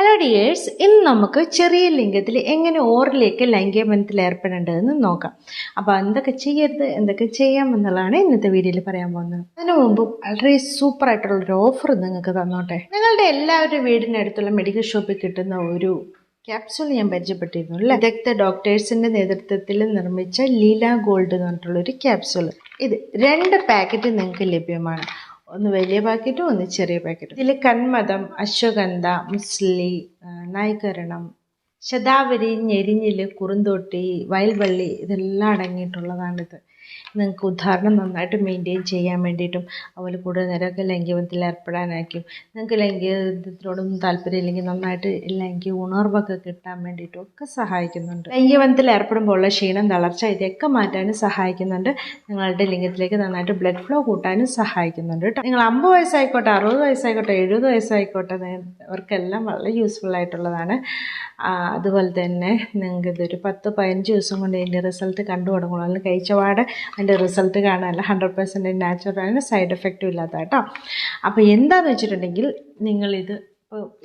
Hello dears ഇന്ന് നമുക്ക് ചെറിയ ലിംഗത്തിൽ എങ്ങനെ ഓറിലേക്ക് ലൈംഗികബന്ധത്തിൽ ഏർപ്പെടേണ്ടതെന്ന് നോക്കാം. അപ്പോൾ എന്തൊക്കെ ചെയ്യരുത് എന്തൊക്കെ ചെയ്യാം എന്നുള്ളതാണ് ഇന്നത്തെ വീഡിയോയിൽ പറയാൻ പോകുന്നത്. അതിനു മുമ്പ് വളരെ സൂപ്പർ ആയിട്ടുള്ള ഒരു ഓഫർ നിങ്ങൾക്ക് തന്നോട്ടെ. നിങ്ങളുടെ എല്ലാവരുടെ വീടിനടുത്തുള്ള മെഡിക്കൽ ഷോപ്പിൽ കിട്ടുന്ന ഒരു ക്യാപ്സൂൾ ഞാൻ പരിചയപ്പെട്ടിരുന്നു അല്ലേ? വിദഗ്ധ ഡോക്ടേഴ്സിന്റെ നേതൃത്വത്തിൽ നിർമ്മിച്ച ലീല ഗോൾഡ് എന്ന് പറഞ്ഞിട്ടുള്ള ഒരു ക്യാപ്സൂൾ ഇത് രണ്ട് പാക്കറ്റ് നിങ്ങൾക്ക് ലഭ്യമാണ്. ഒന്ന് വലിയ പാക്കറ്റും ഒന്ന് ചെറിയ പാക്കറ്റും. ഇതിൽ കന്മദം അശ്വഗന്ധ മുസ്ലി നായ്ക്കരണം ശതാവരി ഞെരിഞ്ഞിൽ കുറുന്തോട്ടി വയൽവള്ളി ഇതെല്ലാം അടങ്ങിയിട്ടുള്ളതാണിത്. നിങ്ങൾക്ക് ഉദാഹരണം നന്നായിട്ട് മെയിന്റെയിൻ ചെയ്യാൻ വേണ്ടിയിട്ടും അതുപോലെ കൂടുതൽ നേരമൊക്കെ ലൈംഗികബന്ധത്തിൽ ഏർപ്പെടാനായിരിക്കും. നിങ്ങൾക്ക് ലൈംഗികത്തിനോടൊന്നും താല്പര്യമില്ലെങ്കിൽ നന്നായിട്ട് ലൈംഗിക ഉണർവൊക്കെ കിട്ടാൻ വേണ്ടിയിട്ടും ഒക്കെ സഹായിക്കുന്നുണ്ട്. ലൈംഗികബന്ധത്തിൽ ഏർപ്പെടുമ്പോൾ ഉള്ള ക്ഷീണം തളർച്ച ഇതൊക്കെ മാറ്റാനും സഹായിക്കുന്നുണ്ട്. നിങ്ങളുടെ ലിംഗത്തിലേക്ക് നന്നായിട്ട് ബ്ലഡ് ഫ്ലോ കൂട്ടാനും സഹായിക്കുന്നുണ്ട് കേട്ടോ. നിങ്ങൾ അമ്പത് വയസ്സായിക്കോട്ടെ അറുപത് വയസ്സായിക്കോട്ടെ എഴുപത് വയസ്സായിക്കോട്ടെ അവർക്കെല്ലാം വളരെ യൂസ്ഫുൾ ആയിട്ടുള്ളതാണ്. അതുപോലെ തന്നെ നിങ്ങൾക്ക് ഇതൊരു പത്ത് പതിനഞ്ച് ദിവസം കൊണ്ട് ഇതിന്റെ റിസൾട്ട് കണ്ടു തുടങ്ങുള്ളൂ അല്ലെങ്കിൽ കഴിച്ചപാട് അതിന്റെ റിസൾട്ട് കാണാനല്ല ഹൺഡ്രഡ് പെർസെന്റ് നാച്ചുറലാണ് സൈഡ് എഫക്റ്റും ഇല്ലാത്ത കേട്ടോ അപ്പോൾ എന്താണെന്ന് വെച്ചിട്ടുണ്ടെങ്കിൽ നിങ്ങളിത്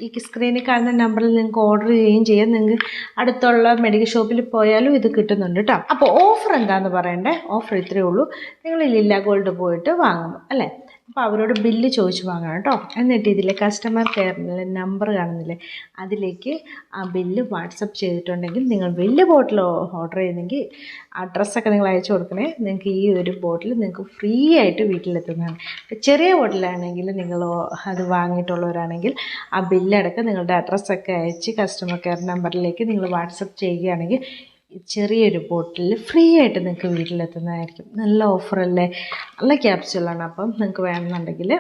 ഈ സ്ക്രീനിൽ കാണുന്ന നമ്പറിൽ നിങ്ങൾക്ക് ഓർഡർ ചെയ്യുകയും ചെയ്യാം. നിങ്ങൾക്ക് അടുത്തുള്ള മെഡിക്കൽ ഷോപ്പിൽ പോയാലും ഇത് കിട്ടുന്നുണ്ട് കേട്ടോ അപ്പോൾ ഓഫർ എന്താണെന്ന് പറയണ്ടേ? ഓഫർ ഇത്രയേ ഉള്ളൂ. നിങ്ങൾ ലില്ല ഗോൾഡ് പോയിട്ട് വാങ്ങും അല്ലേ? അപ്പോൾ അവരോട് ബില്ല് ചോദിച്ച് വാങ്ങണം കേട്ടോ എന്നിട്ട് ഇതിലെ കസ്റ്റമർ കെയറിലെ നമ്പർ കാണുന്നില്ലേ അതിലേക്ക് ആ ബില്ല് വാട്സപ്പ് ചെയ്തിട്ടുണ്ടെങ്കിൽ നിങ്ങൾ വലിയ ബോട്ടിൽ ഓർഡർ ചെയ്യുന്നെങ്കിൽ അഡ്രസ്സൊക്കെ നിങ്ങൾ അയച്ചു കൊടുക്കണേ. നിങ്ങൾക്ക് ഈ ഒരു ബോട്ടിൽ നിങ്ങൾക്ക് ഫ്രീ ആയിട്ട് വീട്ടിലെത്തുന്നതാണ്. ചെറിയ ബോട്ടിലാണെങ്കിൽ നിങ്ങൾ അത് വാങ്ങിയിട്ടുള്ളവരാണെങ്കിൽ ആ ബില്ലടക്കം നിങ്ങളുടെ അഡ്രസ്സൊക്കെ അയച്ച് കസ്റ്റമർ കെയർ നമ്പറിലേക്ക് നിങ്ങൾ വാട്സപ്പ് ചെയ്യുകയാണെങ്കിൽ ചെറിയൊരു ബോട്ടിൽ ഫ്രീ ആയിട്ട് നിങ്ങൾക്ക് വീട്ടിലെത്തുന്നതായിരിക്കും. നല്ല ഓഫറല്ലേ നല്ല ക്യാപ്സ്യൂളാണ് അപ്പം നിങ്ങൾക്ക് വേണമെന്നുണ്ടെങ്കിൽ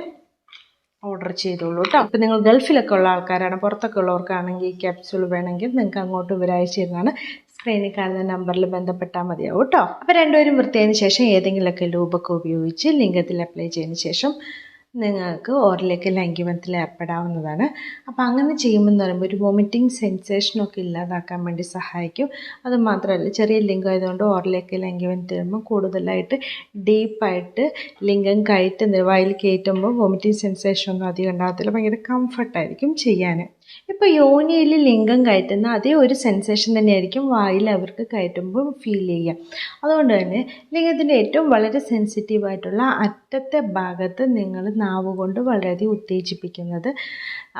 ഓർഡർ ചെയ്തോളൂ കേട്ടോ അപ്പം നിങ്ങൾ ഗൾഫിലൊക്കെ ഉള്ള ആൾക്കാരാണ് പുറത്തൊക്കെ ഉള്ളവർക്കാണെങ്കിൽ ഈ ക്യാപ്സ്യൂൾ വേണമെങ്കിൽ നിങ്ങൾക്ക് അങ്ങോട്ട് ഇവർ അയച്ചു സ്ക്രീനിൽ കാണുന്ന നമ്പറിൽ ബന്ധപ്പെട്ടാൽ മതിയാവും കേട്ടോ അപ്പോൾ രണ്ടുപേരും വൃത്തിയതിന് ശേഷം ഏതെങ്കിലുമൊക്കെ ലൂബൊക്കെ ഉപയോഗിച്ച് ലിംഗത്തിൽ അപ്ലൈ ചെയ്തതിന് ശേഷം നിങ്ങൾക്ക് ഓറിലേക്ക് ലൈംഗികത്തിൽ ഏർപ്പെടാവുന്നതാണ്. അപ്പോൾ അങ്ങനെ ചെയ്യുമ്പോൾ എന്ന് പറയുമ്പോൾ ഒരു വോമിറ്റിംഗ് സെൻസേഷനൊക്കെ ഇല്ലാതാക്കാൻ വേണ്ടി സഹായിക്കും. അതുമാത്രമല്ല ചെറിയ ലിംഗം ആയതുകൊണ്ട് ഓറിലേക്ക് ലൈംഗികത്തിൽ വരുമ്പോൾ കൂടുതലായിട്ട് ഡീപ്പായിട്ട് ലിംഗം കയറ്റുന്ന വായിൽ കയറ്റുമ്പോൾ വോമിറ്റിംഗ് സെൻസേഷൻ ഒന്നും അധികം ഉണ്ടാകത്തില്ല. ഭയങ്കര കംഫർട്ടായിരിക്കും ചെയ്യാൻ. ഇപ്പോൾ യോനിയിൽ ലിംഗം കയറ്റുന്ന അതേ ഒരു സെൻസേഷൻ തന്നെയായിരിക്കും വായിൽ അവർക്ക് കയറ്റുമ്പോൾ ഫീൽ ചെയ്യുക. അതുകൊണ്ട് തന്നെ ലിംഗത്തിന്റെ ഏറ്റവും വളരെ സെൻസിറ്റീവായിട്ടുള്ള അറ്റത്തെ ഭാഗത്ത് നിങ്ങൾ നാവ് കൊണ്ട് വളരെയധികം ഉത്തേജിപ്പിക്കുന്നത്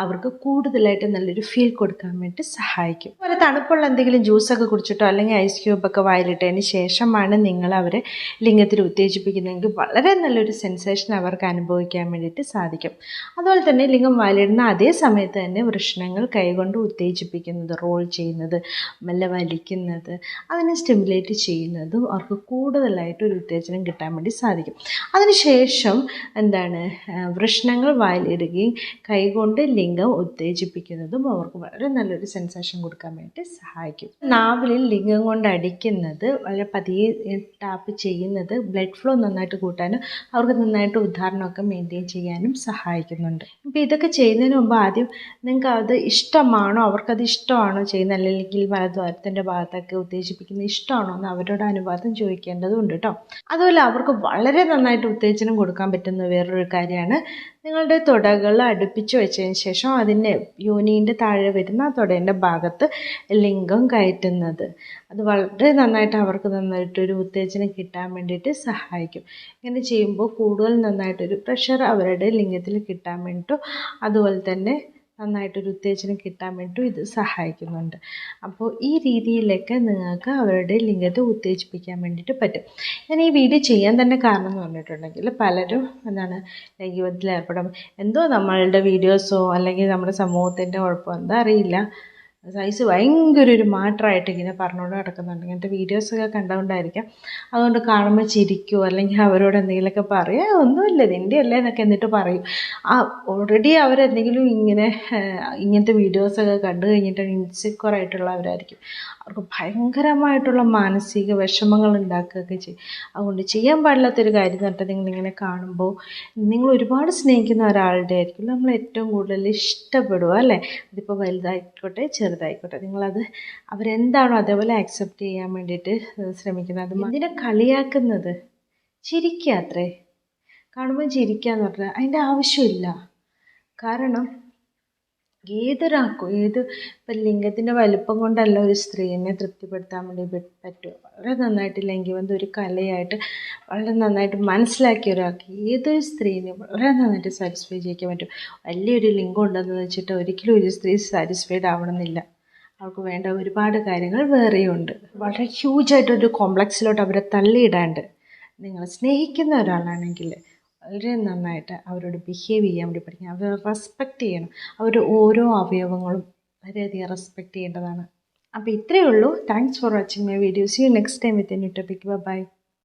അവർക്ക് കൂടുതലായിട്ട് നല്ലൊരു ഫീൽ കൊടുക്കാൻ വേണ്ടി സഹായിക്കും. അതുപോലെ തണുപ്പുള്ള എന്തെങ്കിലും ജ്യൂസൊക്കെ കുടിച്ചിട്ടോ അല്ലെങ്കിൽ ഐസ് ക്യൂബൊക്കെ വായിലിട്ടതിന് ശേഷമാണ് നിങ്ങൾ അവരെ ലിംഗത്തിൽ ഉത്തേജിപ്പിക്കുന്നതെങ്കിൽ വളരെ നല്ലൊരു സെൻസേഷൻ അവർക്ക് അനുഭവിക്കാൻ വേണ്ടിയിട്ട് സാധിക്കും. അതുപോലെ തന്നെ ലിംഗം വായിലിടുന്ന അതേ സമയത്ത് തന്നെ വൃഷണങ്ങൾ കൈകൊണ്ട് ഉത്തേജിപ്പിക്കുന്നത് റോൾ ചെയ്യുന്നത് മെല്ലെ വലിക്കുന്നത് അതിനെ സ്റ്റിമുലേറ്റ് ചെയ്യുന്നതും അവർക്ക് കൂടുതലായിട്ട് ഒരു ഉത്തേജനം കിട്ടാൻ വേണ്ടി സാധിക്കും. അതിനുശേഷം എന്താണ് വൃഷ്ണങ്ങൾ വായിലിടുകയും കൈകൊണ്ട് ലിംഗം ഉത്തേജിപ്പിക്കുന്നതും അവർക്ക് വളരെ നല്ലൊരു സെൻസേഷൻ കൊടുക്കാൻ വേണ്ടി സഹായിക്കും. നാവിൽ ലിംഗം കൊണ്ട് അടിക്കുന്നത് വളരെ പതിയെ ടാപ്പ് ചെയ്യുന്നത് ബ്ലഡ് ഫ്ലോ നന്നായിട്ട് കൂട്ടാനും അവർക്ക് നന്നായിട്ട് ഉദാഹരണമൊക്കെ മെയിന്റെയിൻ ചെയ്യാനും സഹായിക്കുന്നുണ്ട്. അപ്പോൾ ഇതൊക്കെ ചെയ്യുന്നതിന് മുമ്പ് ആദ്യം നിങ്ങൾക്ക് അത് ഇഷ്ടമാണോ? അവർക്കത് ഇഷ്ടമാണോ ചെയ്യുന്നത്? അല്ലെങ്കിൽ മലദ്വാരത്തിന്റെ ഭാഗത്തൊക്കെ ഉത്തേജിപ്പിക്കുന്ന ഇഷ്ടമാണോ എന്ന് അവരോട് അനുവാദം ചോദിക്കേണ്ടതുണ്ട് കേട്ടോ. അതുപോലെ അവർക്ക് വളരെ നന്നായിട്ട് ഉത്തേജനം കൊടുക്കാൻ പറ്റുന്ന വേറൊരു കാര്യമാണ്. നിങ്ങളുടെ തുടകൾ അടുപ്പിച്ച് വെച്ചതിന് ശേഷം അതിന്റെ യോനീന്റെ താഴെ വരുന്ന ആ തുടേന്റെ ഭാഗത്ത് ലിംഗം കയറ്റുന്നത്. അത് വളരെ നന്നായിട്ട് അവർക്ക് നന്നായിട്ടൊരു ഉത്തേജനം കിട്ടാൻ വേണ്ടിയിട്ട് സഹായിക്കും. ഇങ്ങനെ ചെയ്യുമ്പോൾ കൂടുതൽ നന്നായിട്ടൊരു പ്രഷർ അവരുടെ ലിംഗത്തിൽ കിട്ടാൻ വേണ്ടിയിട്ടും അതുപോലെ തന്നെ നന്നായിട്ടൊരു ഉത്തേജനം കിട്ടാൻ വേണ്ടിയിട്ടും ഇത് സഹായിക്കുന്നുണ്ട്. അപ്പോൾ ഈ രീതിയിലൊക്കെ നിങ്ങൾക്ക് അവരുടെ ലിംഗത്തെ ഉത്തേജിപ്പിക്കാൻ വേണ്ടിയിട്ട് പറ്റും. ഞാൻ ഈ വീഡിയോ ചെയ്യാൻ തന്നെ കാരണം എന്ന് പറഞ്ഞിട്ടുണ്ടെങ്കിൽ പലരും എന്താണ് ലൈംഗികത്തിൽ ഏർപ്പെടും. എന്തോ നമ്മളുടെ വീഡിയോസോ അല്ലെങ്കിൽ നമ്മുടെ സമൂഹത്തിന്റെ കുഴപ്പമോ എന്താ അറിയില്ല. സൈസ് ഭയങ്കര ഒരു മാറ്റമായിട്ട് ഇങ്ങനെ പറഞ്ഞുകൊണ്ട് നടക്കുന്നുണ്ട്. ഇങ്ങനത്തെ വീഡിയോസൊക്കെ കണ്ടുകൊണ്ടായിരിക്കാം അതുകൊണ്ട് കാണുമ്പോൾ ചിരിക്കുമോ അല്ലെങ്കിൽ അവരോട് എന്തെങ്കിലുമൊക്കെ പറയുക ഒന്നുമില്ല നിന്റെ അല്ലേ എന്നൊക്കെ എന്നിട്ട് പറയും. ആ ഓൾറെഡി അവരെന്തെങ്കിലും ഇങ്ങനെ ഇങ്ങനത്തെ വീഡിയോസൊക്കെ കണ്ടു കഴിഞ്ഞിട്ട് ഇൻസെക്യൂർ ആയിട്ടുള്ളവരായിരിക്കും. അവർക്ക് ഭയങ്കരമായിട്ടുള്ള മാനസിക വിഷമങ്ങൾ ഉണ്ടാക്കുകയൊക്കെ ചെയ്യും. അതുകൊണ്ട് ചെയ്യാൻ പാടില്ലാത്തൊരു കാര്യം എന്ന് പറഞ്ഞാൽ നിങ്ങളിങ്ങനെ കാണുമ്പോൾ നിങ്ങൾ ഒരുപാട് സ്നേഹിക്കുന്ന ഒരാളുടെ ആയിരിക്കും നമ്മൾ ഏറ്റവും കൂടുതൽ ഇഷ്ടപ്പെടുക അല്ലേ? അതിപ്പോൾ വലുതായിക്കോട്ടെ ചെറുതായിക്കോട്ടെ. നിങ്ങളത് അവരെന്താണോ അതേപോലെ ആക്സെപ്റ്റ് ചെയ്യാൻ വേണ്ടിയിട്ട് ശ്രമിക്കുന്നത്. അത് ഇതിനെ കളിയാക്കുന്നത്? ചിരിക്കുക അത്രേ കാണുമ്പോൾ ചിരിക്കുക എന്ന് പറഞ്ഞാൽ അതിന്റെ ആവശ്യമില്ല. കാരണം ഏതൊരാൾക്കും ഏത് ഇപ്പം ലിംഗത്തിന്റെ വലുപ്പം കൊണ്ടല്ല ഒരു സ്ത്രീനെ തൃപ്തിപ്പെടുത്താൻ വേണ്ടി പറ്റുമോ പറ്റും. വളരെ നന്നായിട്ട് ലൈംഗികബന്ധം ഒരു കലയായിട്ട് വളരെ നന്നായിട്ട് മനസ്സിലാക്കിയ ഒരാൾക്ക് ഏതൊരു സ്ത്രീനെ വളരെ നന്നായിട്ട് സാറ്റിസ്ഫൈ ചെയ്യിക്കാൻ പറ്റും. വലിയൊരു ലിംഗം ഉണ്ടെന്ന് വെച്ചിട്ട് ഒരിക്കലും ഒരു സ്ത്രീ സാറ്റിസ്ഫൈഡ് ആവണമെന്നില്ല. അവർക്ക് വേണ്ട ഒരുപാട് കാര്യങ്ങൾ വേറെയുണ്ട്. വളരെ ഹ്യൂജായിട്ടൊരു കോംപ്ലക്സിലോട്ട് അവരെ തള്ളിയിടാണ്ട് നിങ്ങൾ സ്നേഹിക്കുന്ന ഒരാളാണെങ്കിൽ വളരെ നന്നായിട്ട് അവരോട് ബിഹേവ് ചെയ്യാൻ വേണ്ടി പഠിക്കണം. അവരെ റെസ്പെക്റ്റ് ചെയ്യണം. അവരുടെ ഓരോ അവയവങ്ങളും വളരെയധികം റെസ്പെക്റ്റ് ചെയ്യേണ്ടതാണ്. അപ്പോൾ ഇത്രയേ ഉള്ളൂ. Thanks for watching my videos you next time with an topic bye